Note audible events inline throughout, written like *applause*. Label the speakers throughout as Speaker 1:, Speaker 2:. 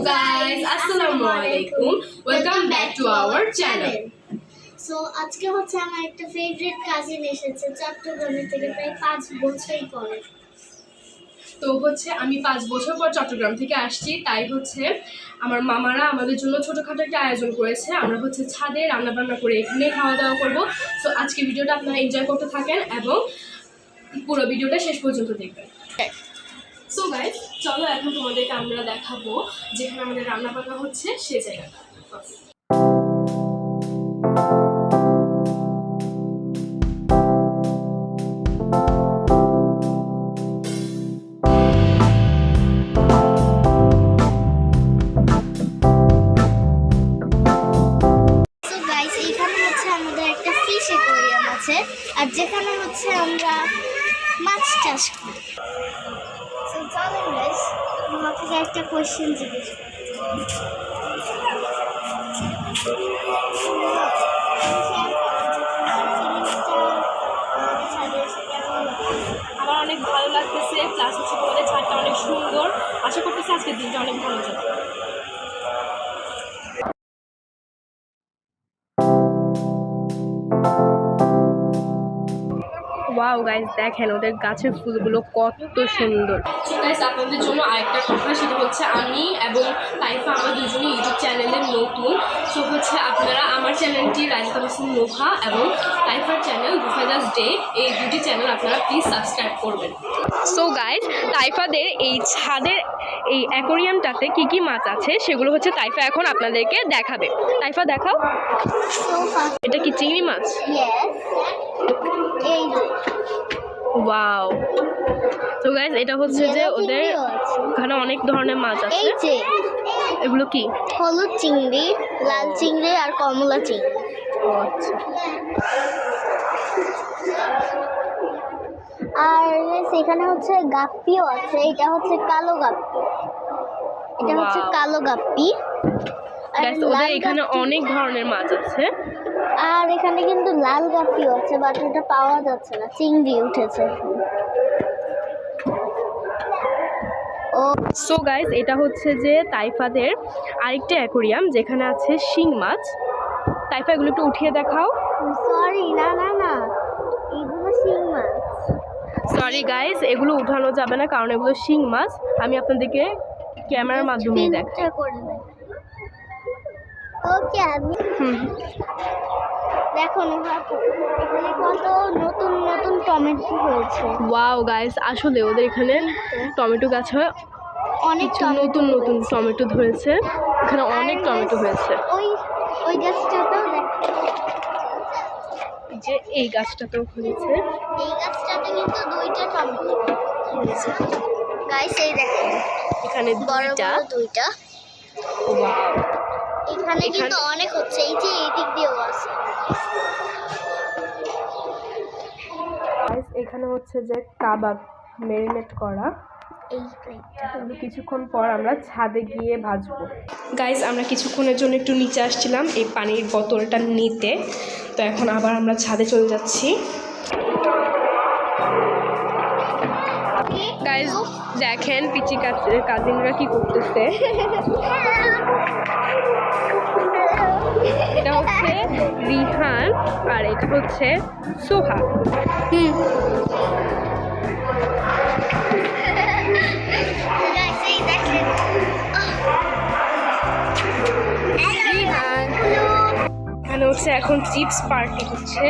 Speaker 1: guys, Assalamu alaikum. Welcome back to our channel.
Speaker 2: So আজকে হচ্ছে আমার একটা ফেভারিট কাজিন এসেছে চট্টগ্রামের থেকে প্রায় পাঁচ বছরই পরে।
Speaker 1: তো হচ্ছে আমি পাঁচ বছর পর চট্টগ্রাম থেকে আসছি। তাই হচ্ছে আমার মামারা আমাদের জন্য ছোটোখাটো একটা আয়োজন করেছে। আমরা হচ্ছে ছাদে রান্না বান্না করে এখানেই খাওয়া দাওয়া করব। সো আজকে ভিডিওটা আপনারা এনজয় করতে থাকেন এবং পুরো ভিডিওটা শেষ পর্যন্ত দেখবেন। চলো এখন তোমাদেরকে আমরা দেখাবো যেখানে আমাদের রান্না বান্না হচ্ছে সে জায়গাটা।
Speaker 2: আর যেখানে হচ্ছে আমরা মাছ চাষ করি। তোমাকে একটা কোয়েশ্চেন জিজ্ঞেস
Speaker 1: আমার অনেক ভালো লাগতেছে প্লাস হচ্ছে তোমাদের ছাদটা অনেক সুন্দর। আশা করতেছি আজকের দিনটা অনেক ভালো যাবে। ওয়াও গাইজ দেখেন ওদের গাছের ফুলগুলো কত সুন্দর। গাইজ আপনাদের জন্য আরেকটা কথা সেটা হচ্ছে আমি এবং তাইফা আমরা দুজনে ইউটিউব চ্যানেলে নতুন। সো হচ্ছে আপনারা আমার চ্যানেলটি রাজিতা হোসেন নোভা এবং তাইফার চ্যানেল গুফাদাস ডে এই দুটি চ্যানেল আপনারা প্লিজ সাবস্ক্রাইব করবেন। সো গাইজ তাইফাদের এই ছাদের এই অ্যাকোরিয়ামটাতে কি কি মাছ আছে সেগুলো হচ্ছে তাইফা এখন আপনাদেরকে দেখাবে। তাইফা দেখাও। এটা কি চিংড়ি মাছ.
Speaker 2: এই
Speaker 1: ওয়াও তো গাইজ এটা হচ্ছে যে ওদের ওখানে অনেক ধরনের মাছ আছে। এগুলো কি?
Speaker 2: হলুদ চিংড়ি লাল চিংড়ি আর কমলা চিংড়ি।
Speaker 1: আচ্ছা।
Speaker 2: আর সেখানে হচ্ছে গাপ্পিও আছে। এটা হচ্ছে কালো গাপ্পি। এটা হচ্ছে কালো গাপ্পি।
Speaker 1: Guys, ওদের এখানে অনেক ধরনের মাছ আছে।
Speaker 2: আর এখানে কিন্তু লাল গাপ্পিও আছে বাট ওটা পাওয়া যাচ্ছে না। চিংড়ি উঠেছে। ও
Speaker 1: সো গাইজ এটা হচ্ছে যে তাইফাদের আরেকটা অ্যাকোরিয়াম যেখানে আছে শিং মাছ। তাইফা এগুলো একটু উঠিয়ে দেখাও।
Speaker 2: সরি না না না। এইগুলো শিং মাছ।
Speaker 1: সরি গাইজ এগুলো উঠানো যাবে না কারণ এগুলো শিং মাছ। আমি আপনাদেরকে ক্যামেরার মাধ্যমেই দেখ
Speaker 2: Filter করে দেন ওকে আমি দেখো এখানে কত নতুন নতুন টমেটো হয়েছে।
Speaker 1: ওয়াও গাইজ আসলে ওদের এখানে টমেটো গাছ হয়
Speaker 2: অনেক
Speaker 1: নতুন নতুন টমেটো ধরেছে। এখানে অনেক টমেটো হয়েছে।
Speaker 2: ওই ওই গাছটাতেও
Speaker 1: যে এই গাছটাতেও হয়েছে।
Speaker 2: এই গাছটাতে কিন্তু দুইটা টমেটো হয়েছে। গাইস এই দেখেন
Speaker 1: এখানে দুইটা।
Speaker 2: দুইটা।
Speaker 1: ওয়াও।
Speaker 2: এখানে
Speaker 1: এখানে-
Speaker 2: কিন্তু অনেক হচ্ছে এই যে এই দিক দিয়েও আছে।
Speaker 1: গাইস এখানে হচ্ছে যে কাবাব মেরিনেট করা।
Speaker 2: এই
Speaker 1: কিছুক্ষণ পর আমরা ছাদে গিয়ে ভাজবো। গাইস আমরা কিছুক্ষণের জন্য একটু নিচে আসছিলাম এই পানির বোতলটা নিতে। তো এখন আবার আমরা ছাদে চলে যাচ্ছি। গাইস দেখেন পিচি কাজিনরা কি করতেছে। *laughs* রিহান আর এটা হচ্ছে সোহা। হুম। এখানে হচ্ছে এখন চিপস পার্টি হচ্ছে।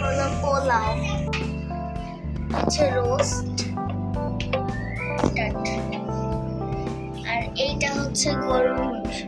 Speaker 2: হ্যালো পোলাও। হচ্ছে রোস্ট। হচ্ছে গরুর মাংস?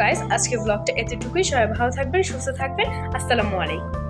Speaker 1: গাইস আজকে ব্লগটা এতটুকুই। সবাই ভালো থাকবেন সুস্থ থাকবেন। আসসালামু আলাইকুম।